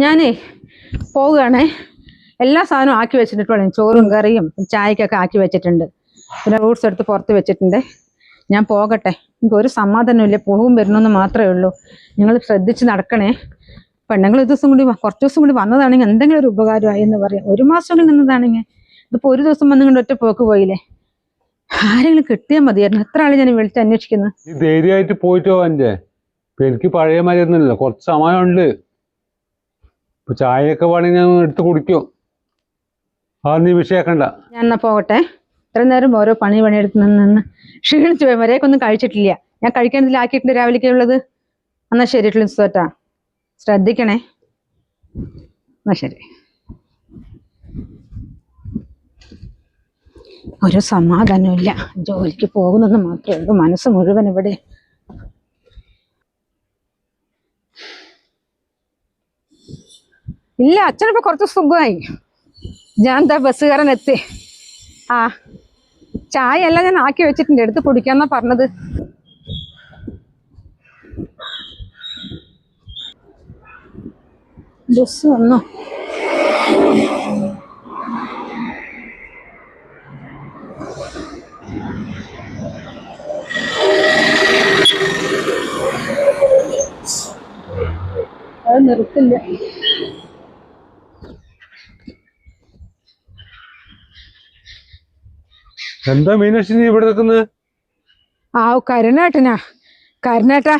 ഞാനേ പോവുകയാണേ. എല്ലാ സാധനവും ആക്കി വെച്ചിട്ട് വേണം ചോറും കറിയും ചായക്കൊക്കെ ആക്കി വെച്ചിട്ടുണ്ട്. പിന്നെ റൂട്ട്സ് എടുത്ത് പുറത്ത് വെച്ചിട്ടുണ്ട്. ഞാൻ പോകട്ടെ. എനിക്ക് ഒരു സമാധാനമില്ല പോകും വരണമെന്ന് മാത്രമേ ഉള്ളൂ. നിങ്ങൾ ശ്രദ്ധിച്ച് നടക്കണേ. പെണ്ണുങ്ങൾ ഒരു ദിവസം കൂടി കുറച്ച് ദിവസം കൂടി വന്നതാണെങ്കിൽ എന്തെങ്കിലും ഒരു ഉപകാരമായി എന്ന് പറയും. ഒരു മാസം കൂടി നിന്നതാണെങ്കിൽ ഇതിപ്പോൾ ഒരു ദിവസം വന്നു കൊണ്ട് ഒറ്റ പോക്ക് പോയില്ലേ? ആരെങ്കിലും കിട്ടിയാൽ മതിയായിരുന്നു. എത്ര ആളെ ഞാൻ വിളിച്ച് അന്വേഷിക്കുന്നത് ധൈര്യമായിട്ട് പോയിട്ട് ഇപ്പൊ എനിക്ക് പഴയ മരുന്നില്ല കുറച്ച് സമയമുണ്ട്. ഇപ്പൊ ചായയൊക്കെ വേണമെങ്കിൽ ഞാൻ എടുത്ത് കുടിക്കും. ആ നീ വിഷയാക്കണ്ട. ഞാൻ എന്നാ പോകട്ടെ? ഇത്ര നേരം ഓരോ പണി പണിയെടുത്ത് നിന്ന് ക്ഷീണിച്ചു പോയി. വരെയൊക്കെ കഴിച്ചിട്ടില്ല. ഞാൻ കഴിക്കാനതിലാക്കിയിട്ടുണ്ട് രാവിലേക്ക് ഉള്ളത്. എന്നാ ശരി സുഖട്ടാ ശ്രദ്ധിക്കണേ. എന്നാ ശരി. ഒരു സമാധാനമില്ല ജോലിക്ക് പോകുന്നെന്ന് മാത്രമേ ഉള്ളൂ. മനസ്സ് മുഴുവൻ ഇവിടെ ഇല്ല അച്ഛനിപ്പോ കുറച്ച് സുഖമായി. ഞാൻ എന്താ ബസ്സുകാരൻ എത്തി ആ ചായ എല്ലാം ഞാൻ ആക്കി വെച്ചിട്ടുണ്ട് എടുത്ത് കുടിക്കാന്നാ പറഞ്ഞത്. ബസ് വന്നു? അത് നിർത്തില്ല. എന്താ മീനാക്ഷി നീ ഇവിടെ നിൽക്കുന്നത്? ആ കരുണേട്ടനാ. കരുണേട്ടാ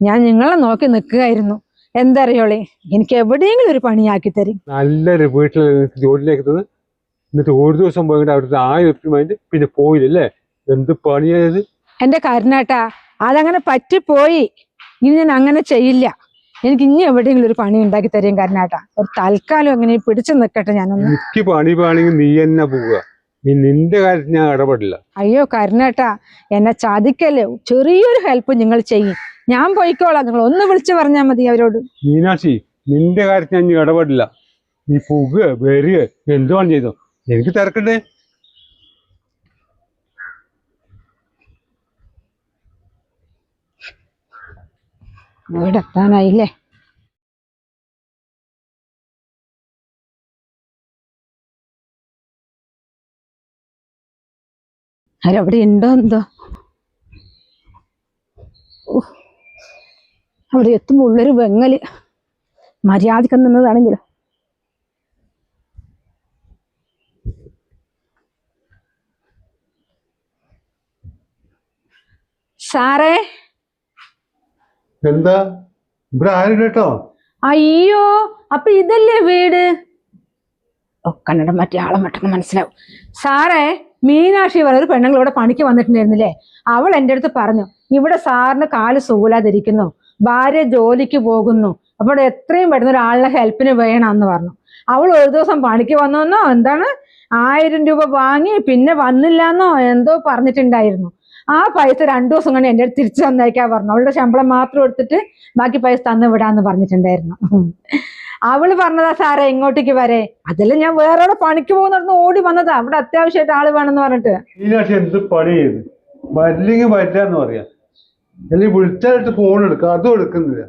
ഞാൻ നിങ്ങളെ നോക്കി നിൽക്കുകയായിരുന്നു. എന്താ അറിയോളെ എനിക്ക് എവിടെയെങ്കിലും ഒരു പണിയാക്കി തരും. നല്ലൊരു വീട്ടിൽ ജോലിയിലേക്ക് എന്നിട്ട് ഒരു ദിവസം പോയിട്ട് അവിടുത്തെ ആയിരം വാങ്ങിട്ട് പിന്നെ പോയില്ലല്ലേ? എന്ത് പണിയായത് എന്റെ കരുണേട്ടാ അതങ്ങനെ പറ്റിപ്പോയി. ഇനി ഞാൻ അങ്ങനെ ചെയ്യില്ല. എനിക്ക് ഇനി എവിടെയെങ്കിലും ഒരു പണി ഉണ്ടാക്കി തരും കരുണേട്ടാ. ഒരു തൽക്കാലം അങ്ങനെ പിടിച്ചു നിൽക്കട്ടെ ഞാനൊന്ന്. എനിക്ക് പണി പാണെങ്കിൽ നീ തന്നെ പോവുക. ഈ നിന്റെ കാര്യത്തിൽ ഞാൻ ഇടപെടില്ല. അയ്യോ കരുണേട്ടാ എന്നെ ചതിക്കല്ലേ? ചെറിയൊരു ഹെൽപ്പ് നിങ്ങൾ ചെയ്യും. ഞാൻ പോയിക്കോളാം. നിങ്ങൾ ഒന്ന് വിളിച്ചു പറഞ്ഞാൽ മതി അവരോട്. മീനാക്ഷി നിന്റെ കാര്യത്തിൽ ഞാൻ ഇടപെടില്ല. നീ പോകുക വരിക. എന്തുവാണ് ചെയ്തോ എനിക്ക് തിരക്കണ്ടേ? വീടെത്താനായില്ലേ? അവരവിടെ ഉണ്ടോ എന്തോ? അവിടെ എത്തുമ്പോ ഉള്ളൊരു വെങ്ങൽ. മര്യാദയ്ക്ക് നിന്നതാണെങ്കിലോ? സാറേ? എന്താ? ഇവിടെ ആരും കേട്ടോ? അയ്യോ അപ്പൊ ഇതല്ലേ വീട്? ഓ കണ്ണടം മറ്റേ ആളെ പെട്ടെന്ന് മനസ്സിലാവും. സാറേ മീനാക്ഷി പറഞ്ഞ ഒരു പെണ്ണുങ്ങൾ ഇവിടെ പണിക്ക് വന്നിട്ടുണ്ടായിരുന്നില്ലേ? അവൾ എന്റെ അടുത്ത് പറഞ്ഞു ഇവിടെ സാറിന് കാൽ സൂലാതിരിക്കുന്നു ഭാര്യ ജോലിക്ക് പോകുന്നു അപ്പോൾ എത്രയും പെട്ടെന്ന് ഒരാളിനെ ഹെൽപ്പിന് വേണമെന്ന് പറഞ്ഞു. അവൾ ഒരു ദിവസം പണിക്ക് വന്നെന്നോ എന്താണ് ആയിരം രൂപ വാങ്ങി പിന്നെ വന്നില്ല എന്നോ എന്തോ പറഞ്ഞിട്ടുണ്ടായിരുന്നു. ആ പൈസ രണ്ടു ദിവസം കൊണ്ട് എന്റെ അടുത്ത് തിരിച്ചു തന്നേക്കാ പറഞ്ഞു അവളുടെ ശമ്പളം മാത്രം എടുത്തിട്ട് ബാക്കി പൈസ തന്നു വിടാന്ന് പറഞ്ഞിട്ടുണ്ടായിരുന്നു. അവൾ പറഞ്ഞതാ സാറേ ഇങ്ങോട്ടേക്ക് വരെ. അതല്ല ഞാൻ വേറെ പണിക്ക് പോകുന്നിടന്ന് ഓടി വന്നതാ. അവിടെ അത്യാവശ്യമായിട്ട് ആൾ വേണമെന്ന് പറഞ്ഞിട്ട്. മീനാക്ഷി എന്ത് പണി ചെയ്ത്? വരില്ലെങ്കിൽ വരില്ലാന്ന് പറയാ. അല്ലെങ്കിൽ ഫോൺ എടുക്കുക അതും എടുക്കുന്നില്ല.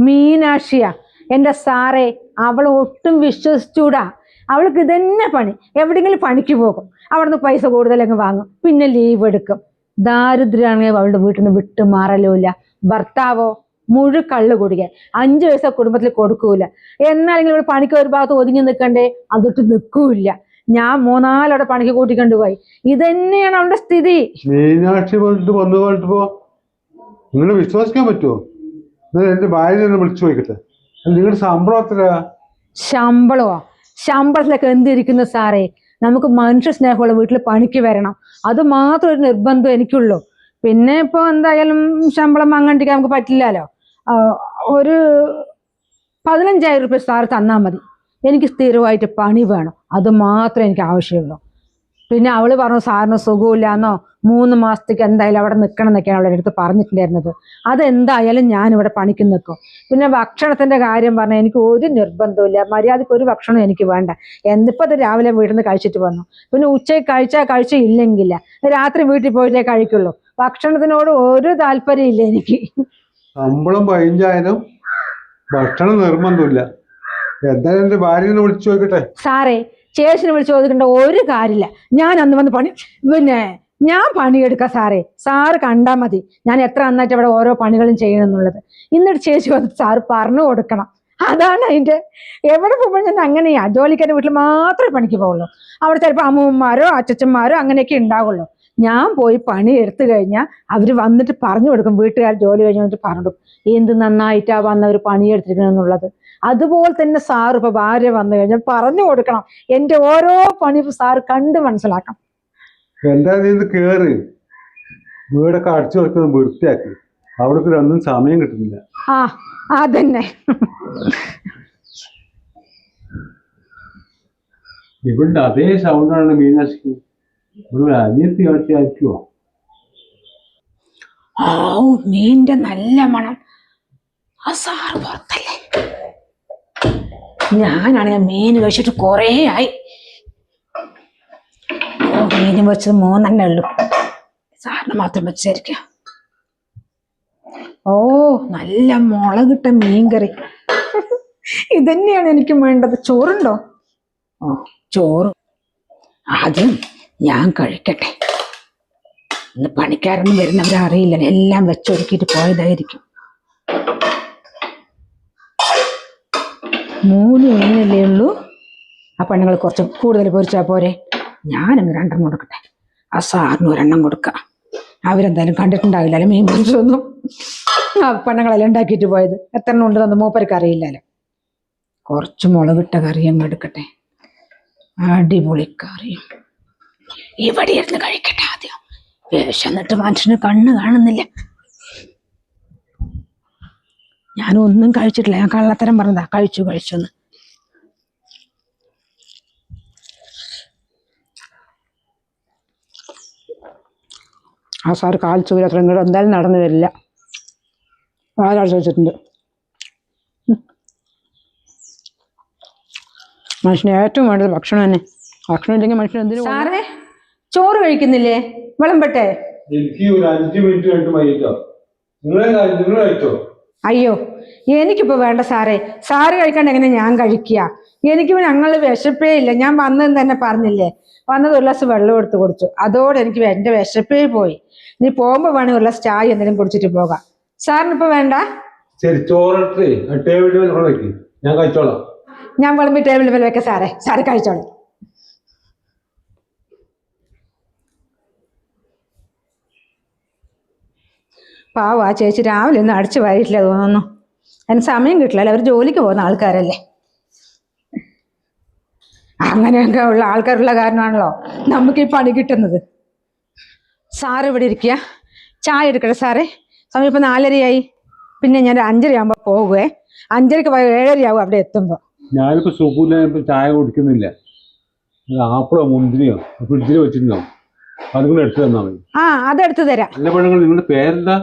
മീനാക്ഷിയ എന്റെ സാറേ അവൾ ഒട്ടും വിശ്വസിച്ചൂടാ. അവൾക്ക് ഇതന്നെ പണി. എവിടെങ്കിലും പണിക്ക് പോകും. അവിടുന്ന് പൈസ കൂടുതലങ്ങ് വാങ്ങും. പിന്നെ ലീവ് എടുക്കും. ദാരിദ്ര്യമാണെങ്കിൽ അവളുടെ വീട്ടിൽ നിന്ന് വിട്ടു മാറലുമില്ല ഭർത്താവോ മുഴു കള്ള് കുടിക്കാൻ അഞ്ചു വയസ്സ കുടുംബത്തിൽ കൊടുക്കൂല. എന്നാലെങ്കിലും ഇവിടെ പണിക്ക് ഒരു ഭാഗത്ത് ഒതുങ്ങി നിൽക്കണ്ടേ? അതൊട്ട് നിൽക്കൂല ഞാൻ മൂന്നാലവിടെ പണിക്ക് കൂട്ടിക്കൊണ്ടു പോയി. ഇതന്നെയാണ് അവളുടെ സ്ഥിതി. മീനാക്ഷി വന്നിട്ട് വന്നു പറഞ്ഞിട്ട് പോ. നിങ്ങൾ വിശ്വസിക്കാൻ പറ്റുമോ എന്റെ ഭാര്യ വിളിച്ചു നോക്കട്ടെ നിങ്ങളുടെ ശമ്പളം എത്രയാ? ശമ്പളമോ ശമ്പളത്തിലൊക്കെ എന്തിരിക്കുന്നു സാറേ? നമുക്ക് മനുഷ്യ സ്നേഹമുള്ള വീട്ടിൽ പണിക്ക് വരണം. അത് മാത്രം ഒരു നിർബന്ധം എനിക്കുള്ളൂ. പിന്നെ ഇപ്പോൾ എന്തായാലും ശമ്പളം വാങ്ങാണ്ടിരിക്കാൻ നമുക്ക് പറ്റില്ലല്ലോ ഒരു പതിനഞ്ചായിരം റുപ്യ സാർ തന്നാൽ മതി. എനിക്ക് സ്ഥിരമായിട്ട് പണി വേണം. അത് മാത്രമേ എനിക്ക് ആവശ്യമുള്ളൂ. പിന്നെ അവൾ പറഞ്ഞു സാറിന് സുഖമില്ലാന്നോ? മൂന്ന് മാസത്തേക്ക് എന്തായാലും അവിടെ നിൽക്കണം എന്നൊക്കെയാണ് അവളുടെ അടുത്ത് പറഞ്ഞിട്ടുണ്ടായിരുന്നത്. അതെന്തായാലും ഞാൻ ഇവിടെ പണിക്ക് നിൽക്കും. പിന്നെ ഭക്ഷണത്തിന്റെ കാര്യം പറഞ്ഞാൽ എനിക്ക് ഒരു നിർബന്ധമില്ല മര്യാദയ്ക്ക് ഒരു ഭക്ഷണം എനിക്ക് വേണ്ട. എന്തിപ്പോൾ അത് രാവിലെ വീട്ടിൽ നിന്ന് കഴിച്ചിട്ട് വന്നു. പിന്നെ ഉച്ചയ്ക്ക് കഴിച്ചാൽ കഴിച്ച ഇല്ലെങ്കില്ല രാത്രി വീട്ടിൽ പോയിട്ടേ കഴിക്കുള്ളൂ. ഭക്ഷണത്തിനോട് ഒരു താല്പര്യം ഇല്ല എനിക്ക്. ശമ്പളം പതിനഞ്ചായാലും ഭക്ഷണം നിർബന്ധമില്ല എന്തായാലും ഭാര്യനെ വിളിച്ചു നോക്കട്ടെ സാറേ ചേച്ചിനെ വിളിച്ച് ചോദിക്കേണ്ട ഒരു കാര്യമില്ല. ഞാൻ അന്ന് വന്ന് പണി പിന്നെ ഞാൻ പണിയെടുക്കാം സാറേ. സാറ് കണ്ടാൽ മതി. ഞാൻ എത്ര നന്നായിട്ട് അവിടെ ഓരോ പണികളും ചെയ്യണമെന്നുള്ളത്. എന്നിട്ട് ചേച്ചി വന്ന് സാറ് പറഞ്ഞു കൊടുക്കണം. അതാണ് അതിന്റെ എവിടെ പോകുമ്പോൾ ഞാൻ അങ്ങനെയാ. ജോലിക്കാരുടെ വീട്ടിൽ മാത്രമേ പണിക്ക് പോകുള്ളൂ. അവിടെ ചിലപ്പോൾ അമ്മൂമ്മമാരോ അച്ഛച്ചന്മാരോ അങ്ങനെയൊക്കെ ഉണ്ടാവുള്ളൂ. ഞാൻ പോയി പണി എടുത്തു കഴിഞ്ഞാൽ അവർ വന്നിട്ട് പറഞ്ഞു കൊടുക്കും വീട്ടുകാർ ജോലി കഴിഞ്ഞ് വന്നിട്ട് പറഞ്ഞു കൊടുക്കും. എന്ത് നന്നായിട്ടാ വന്നവർ പണിയെടുത്തിരിക്കണമെന്നുള്ളത് അതുപോലെ തന്നെ സാറ് ഇപ്പൊ ഭാര്യ വന്നു കഴിഞ്ഞാൽ പറഞ്ഞു കൊടുക്കണം. എന്റെ ഓരോ പണി സാർ കണ്ട് മനസ്സിലാക്കണം. എന്താ നീ കേറ്? വീടൊക്കെ അടിച്ചു വെക്കുന്നത് വൃത്തിയാക്കി. അവിടേക്ക് ഒന്നും സമയം കിട്ടുന്നില്ല. ആ അതന്നെ. ഇവിടെ അതേ സൗണ്ടാണ് മീനാക്ഷിക്ക്. ഇവിടെ അനിയത്തി കാട്ടിയായിരിക്കുമോ ഓ മീന്റെ നല്ല മണം. ആ സാറ് പുറത്തല്ലേ? ഞാനാണെങ്കിൽ മീൻ കഴിച്ചിട്ട് കുറേ ആയി. മീൻ വെച്ചത് മൂന്നെണ്ണേ ഉള്ളൂ. സാറിന് മാത്രം വെച്ചായിരിക്കാം ഓ നല്ല മുളകിട്ട മീൻകറി. ഇതന്നെയാണ് എനിക്ക് വേണ്ടത്. ചോറുണ്ടോ? ഓ ചോറ്. ആദ്യം ഞാൻ കഴിക്കട്ടെ. ഇന്ന് പണിക്കാരൊന്നും വരുന്നവരെ അറിയില്ല. എല്ലാം വെച്ചൊരുക്കിയിട്ട് പോയതായിരിക്കും. മൂന്ന് മീനല്ലേ ഉള്ളൂ? ആ നിങ്ങൾ കുറച്ച് കൂടുതൽ പൊരിച്ചാൽ പോരെ? ഞാനങ്ങ് രണ്ടെണ്ണം കൊടുക്കട്ടെ. ആ സാറിന് ഒരെണ്ണം കൊടുക്കാം. അവരെന്തായാലും കണ്ടിട്ടുണ്ടാവില്ലല്ലോ മീൻ പൊരിച്ചൊന്നും ആ പെണ്ണുങ്ങളെല്ലാം ഉണ്ടാക്കിയിട്ട് പോയത്? എത്ര എണ്ണം ഉണ്ട് തന്നെ മൂപ്പർക്ക് അറിയില്ലല്ലോ. കുറച്ച് മുളകിട്ട കറി അങ്ങ് എടുക്കട്ടെ. അടിപൊളി കറിയും ഇവിടെ ഇരുന്ന് കഴിക്കട്ടെ ആദ്യം. വിശന്നിട്ട് മനുഷ്യന് കണ്ണ് കാണുന്നില്ല. ഞാനൊന്നും കഴിച്ചിട്ടില്ല. ഞാൻ കള്ളത്തരം പറഞ്ഞതാ. കഴിച്ചു കഴിച്ചെന്ന് ആ സാർ കാൽ ചൂര എന്തായാലും നടന്നു വരില്ല. ആരാഴ്ച വെച്ചിട്ടുണ്ട്. മനുഷ്യന് ഏറ്റവും വേണ്ടത് ഭക്ഷണം തന്നെ. ഭക്ഷണം ഇല്ലെങ്കിൽ മനുഷ്യൻ എന്തിനു സാറേ ചോറ് കഴിക്കുന്നില്ലേ? വിളമ്പട്ടെ. എനിക്ക് ഒരു അഞ്ച് മിനിറ്റ് നിങ്ങളെ നിങ്ങൾ കഴിച്ചോ? അയ്യോ എനിക്കിപ്പോ വേണ്ട സാറേ. സാറ് കഴിക്കാണ്ട് എങ്ങനെ ഞാൻ കഴിക്കുക? എനിക്ക് ഞങ്ങൾ വിശപ്പേ ഇല്ല. ഞാൻ വന്നതെന്ന് തന്നെ പറഞ്ഞില്ലേ? വന്നത് ഒരു ഗ്ലാസ് വെള്ളം എടുത്ത് കുടിച്ചു. അതോടെ എനിക്ക് എന്റെ വിശപ്പേ പോയി. നീ പോകുമ്പോ വേണമെങ്കിൽ ഒരു ഗ്ലാസ് ചായ എന്തെങ്കിലും കുടിച്ചിട്ട് പോകാം. സാറിനിപ്പോ വേണ്ട? ശരി ടേബിളിൽ ഞാൻ കഴിച്ചോളാം. ഞാൻ വിളമ്പി ടേബിളിൽ വെക്കാം സാറേ. സാറ് കഴിച്ചോളൂ. പാവ ആ ചേച്ചി രാവിലെ ഒന്നും അടിച്ചു വായിട്ടില്ല തോന്നുന്നു. അതിന് സമയം കിട്ടില്ല അവർ ജോലിക്ക് പോകുന്ന ആൾക്കാരല്ലേ? അങ്ങനെയൊക്കെ ഉള്ള ആൾക്കാരുള്ള കാരണമാണല്ലോ നമുക്ക് ഈ പണി കിട്ടുന്നത്. സാറ് ഇവിടെ ഇരിക്കുക. ചായ എടുക്കട്ടെ സാറേ. സമയം ഇപ്പം നാലരയായി. പിന്നെ ഞാൻ അഞ്ചരയാകുമ്പോൾ പോകുവേ അഞ്ചരക്ക് ഏഴരയാവും അവിടെ എത്തുമ്പോൾ ഞാനിപ്പോ സുഖമില്ല ചായ കുടിക്കുന്നില്ല. ആപ്പിളോ മുന്തിരിയോ ഫ്രിഡ്ജിൽ വെച്ചിട്ടുണ്ടോ അതും കൂടെ എടുത്തു തന്നാൽ മതി. ആ അതെടുത്ത് തരാം. നിങ്ങളുടെ പേരെന്താ?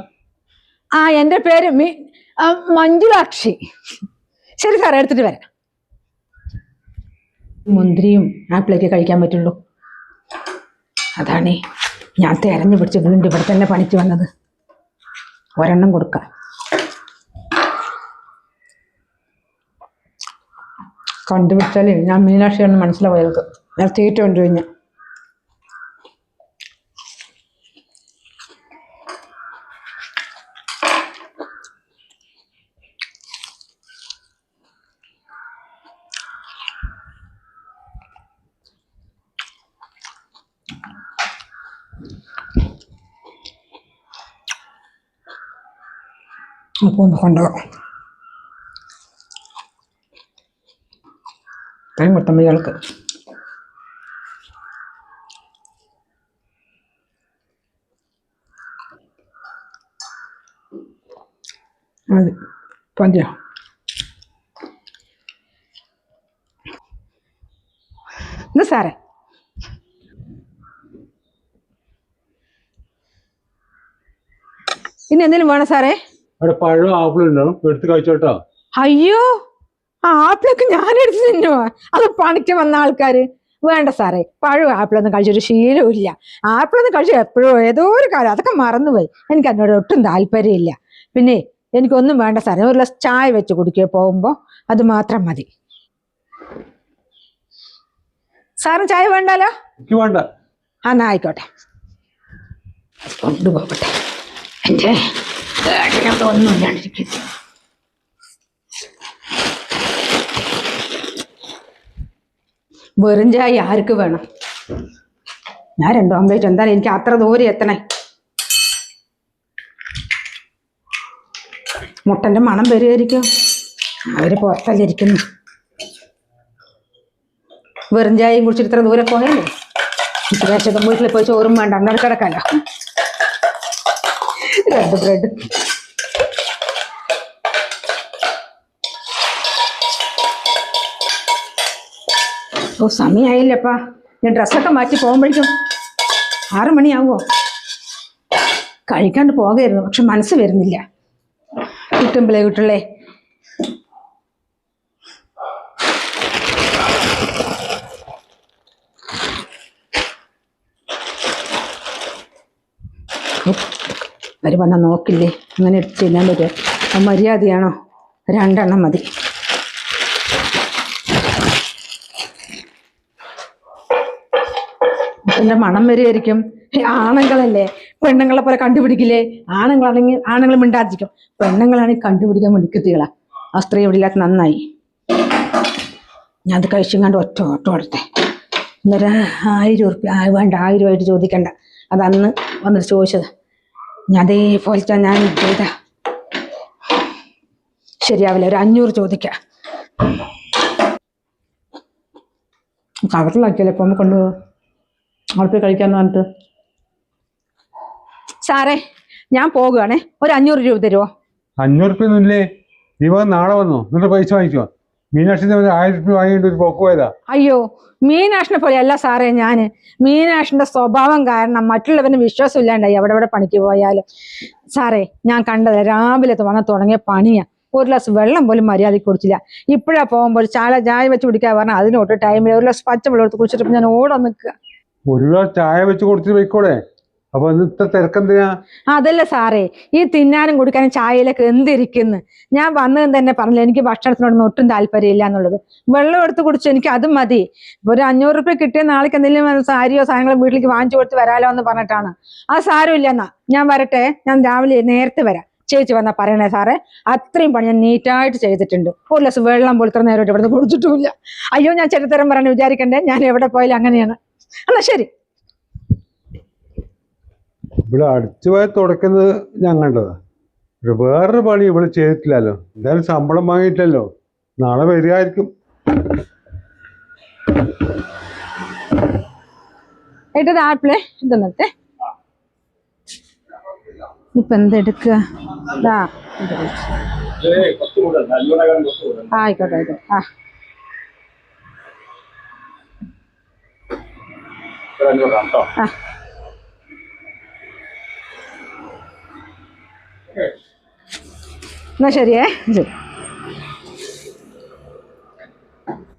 ആ എന്റെ പേര് മി മഞ്ജുലാക്ഷി. ശരി സാറേ എടുത്തിട്ട് വരാം. മുന്തിരിയും ആപ്പിളൊക്കെ കഴിക്കാൻ പറ്റുള്ളൂ. അതാണേ ഞാൻ തെരഞ്ഞു പിടിച്ച് വീണ്ടും ഇവിടെ തന്നെ പണിക്ക് വന്നത്. ഒരെണ്ണം കൊടുക്കാം. കണ്ടുപിടിച്ചാലേ ഞാൻ മീനാക്ഷിയാണ് മനസ്സിലാവുക ഞാൻ തീറ്റ കൊണ്ടുകഴിഞ്ഞാൽ അപ്പോൾ ഒന്ന് കൊണ്ടുപോകാം ഇത്രയും കൊടുത്തമ്മ ഇയാൾക്ക് മതി പതിയോ ഇത് സാറേ ഇനി എന്തെങ്കിലും വേണം സാറേ അവിടെ പഴം ആപ്പിളും ഉണ്ടാവും. എടുത്ത് കഴിച്ചോട്ടോ അയ്യോ ആ ആപ്പിളൊക്കെ ഞാൻ എടുത്ത് തിന്നുവാ അത് പണിക്ക് വന്ന ആൾക്കാര്. വേണ്ട സാറേ പഴം ആപ്പിളൊന്നും കഴിച്ചൊരു ശീലമില്ല ആപ്പിളൊന്നും കഴിച്ചു എപ്പോഴും ഏതോ ഒരു കാലം. അതൊക്കെ മറന്നുപോയി. എനിക്ക് അതിനോട് ഒട്ടും താല്പര്യമില്ല പിന്നെ എനിക്കൊന്നും വേണ്ട സാറേ ഒരു ഗ്ലാസ് ചായ വെച്ച് കുടിക്കുക പോകുമ്പോൾ അത് മാത്രം മതി. സാറിന് ചായ വേണ്ടല്ലോ? എനിക്ക് വേണ്ട. ആ എന്നാ ആയിക്കോട്ടെ. കൊണ്ടുപോകട്ടെ എന്റെ ഏട്ടനവിടെ ഒന്നും ഇല്ലാണ്ടിരിക്കും വെറും ചായ ആർക്ക് വേണം? ഞാൻ രണ്ടോ അമ്പേറ്റ് എന്തായാലും എനിക്ക് അത്ര ദൂരെ എത്തണേ. മുട്ടന്റെ മണം വരുമായിരിക്കും അവർ പുറത്തല്ലേ ഇരിക്കുന്നു. വെറും ചായയും കുടിച്ചിട്ട് ഇത്ര ദൂരെ പോയല്ലേ വീട്ടിൽ പോയി ചോറും വേണ്ട അങ്ങനെ കിടക്കാലോ. രണ്ട് ബ്രെഡ് ഓ സമയമായില്ലപ്പാ ഞാൻ ഡ്രസ്സൊക്കെ മാറ്റി പോകുമ്പോഴേക്കും ആറു മണിയാവോ കഴിക്കാണ്ട് പോകായിരുന്നു പക്ഷെ മനസ്സ് വരുന്നില്ല. കിട്ടുമ്പിളേ കിട്ടുള്ളേ. അവർ വന്നാൽ നോക്കില്ലേ? അങ്ങനെ ചെയ്യാൻ പറ്റുമോ അപ്പം മര്യാദയാണോ? രണ്ടെണ്ണം മതി. എന്റെ മണം വരെയായിരിക്കും. ആണുങ്ങളല്ലേ? പെണ്ണുങ്ങളെ പോലെ കണ്ടുപിടിക്കില്ലേ? ആണുങ്ങളാണെങ്കിൽ ആണുങ്ങൾ മിണ്ടാതിരിക്കും. പെണ്ണുങ്ങളാണെങ്കിൽ കണ്ടുപിടിക്കാൻ മിടുക്കത്തികളാ ആ സ്ത്രീ ഇവിടെ നന്നായി. ഞാൻ അത് കഴിച്ചും കണ്ട് ഒറ്റ ഓട്ടം അടുത്തെ എന്നൊരു ആയിരം ഉറുപ്പ്യ വേണ്ട ആയിട്ട് ചോദിക്കണ്ട. അത് അന്ന് വന്നിട്ട് ചോദിച്ചത്. ഞാൻ അതേപോലത്തെ ഞാൻ ചെയ്ത ശരിയാവില്ല ഒരു അഞ്ഞൂറ് ചോദിക്കാം. കവറിലാക്കിയല്ലേ ഇപ്പം കൊണ്ട് അവിടെ കഴിക്കാന്ന് പറഞ്ഞിട്ട്. സാറേ ഞാൻ പോകുകയാണേ ഒരു അഞ്ഞൂറ് രൂപ തരുമോ അഞ്ഞൂറ് രൂപ നാളെ വന്നു? നിന്റെ പൈസ വാങ്ങിക്കോ ഒരു ആയിരം റുപ്യ വാങ്ങിയിട്ട് ഒരു പോക്ക് പോയതാ. അയ്യോ മീനാഷിനെ പോലെ അല്ല സാറേ ഞാൻ മീനാഷിന്റെ സ്വഭാവം കാരണം മറ്റുള്ളവന് വിശ്വാസം ഇല്ലാണ്ടായി അവിടെ ഇവിടെ പണിക്ക് പോയാലും. സാറേ ഞാൻ കണ്ടത് രാവിലെ വന്ന് തുടങ്ങിയ പണിയാ. ഒരു ഗ്ലാസ് വെള്ളം പോലും മര്യാദയ്ക്ക് കുടിച്ചില്ല ഇപ്പോഴാ പോകുമ്പോൾ ചാല ചായ വെച്ച് കുടിക്കാൻ പറഞ്ഞാൽ അതിനോട്ട് ടൈമിൽ ഒരു ഗ്ലാസ് പച്ചവെള്ളം എടുത്ത് കുടിച്ചിട്ട് ഞാൻ ഓടാൻ നിൽക്കുക ഒരു ഗ്ലാസ് ചായ വെച്ച് കൊടുത്തിട്ട് പോയിക്കോടെ അപ്പൊ ഇന്നത്തെ തിരക്കെന്തിനാ? അതല്ല സാറേ ഈ തിന്നാനും കുടിക്കാനും ചായയിലൊക്കെ എന്തിരിക്കുന്നു? ഞാൻ വന്നതും തന്നെ പറഞ്ഞില്ല എനിക്ക് ഭക്ഷണത്തിനോടൊന്നും ഒട്ടും താല്പര്യമില്ല എന്നുള്ളത്. വെള്ളം എടുത്ത് കുടിച്ചു എനിക്ക് അതും മതി. ഒരു അഞ്ഞൂറ് റുപ്യ കിട്ടിയ നാളേക്ക് എന്തെങ്കിലും സാരിയോ സാധനങ്ങളോ വീട്ടിലേക്ക് വാങ്ങിച്ചു കൊടുത്ത് വരാലോ എന്ന് പറഞ്ഞിട്ടാണ്. ആ സാരമില്ല എന്നാ ഞാൻ വരട്ടെ. ഞാൻ രാവിലെ നേരത്തെ വരാം. ചേച്ചി വന്നാ പറയണേ സാറേ അത്രയും പണി ഞാൻ നീറ്റായിട്ട് ചെയ്തിട്ടുണ്ട്. ഒരു ഗ്ലാസ് വെള്ളം പോലും ഇത്ര നേരമായിട്ട് ഇവിടുന്ന് കുടിച്ചിട്ടുമില്ല. അയ്യോ ഞാൻ ചെറുതരം പറഞ്ഞു വിചാരിക്കണ്ടേ? ഞാൻ എവിടെ പോയാലും അങ്ങനെയാണ്. എന്നാ ശരി. ഇവിടെ അടിച്ചു പോയി തുടക്കുന്നത് ഞാൻ കണ്ടതാ ഒരു വേറൊരു പണി ഇവിടെ ചെയ്തിട്ടില്ലല്ലോ. എന്തായാലും ശമ്പളം വാങ്ങിയിട്ടല്ലോ നാളെ വരികയായിരിക്കും. ഏട്ടത് ആപ്പിളെ ഇപ്പൊ എന്തെടുക്കുക ആയിക്കോട്ടെ ആയിക്കോട്ടെ. ആ. ആ. എന്നാ ശരിയേ. ശരി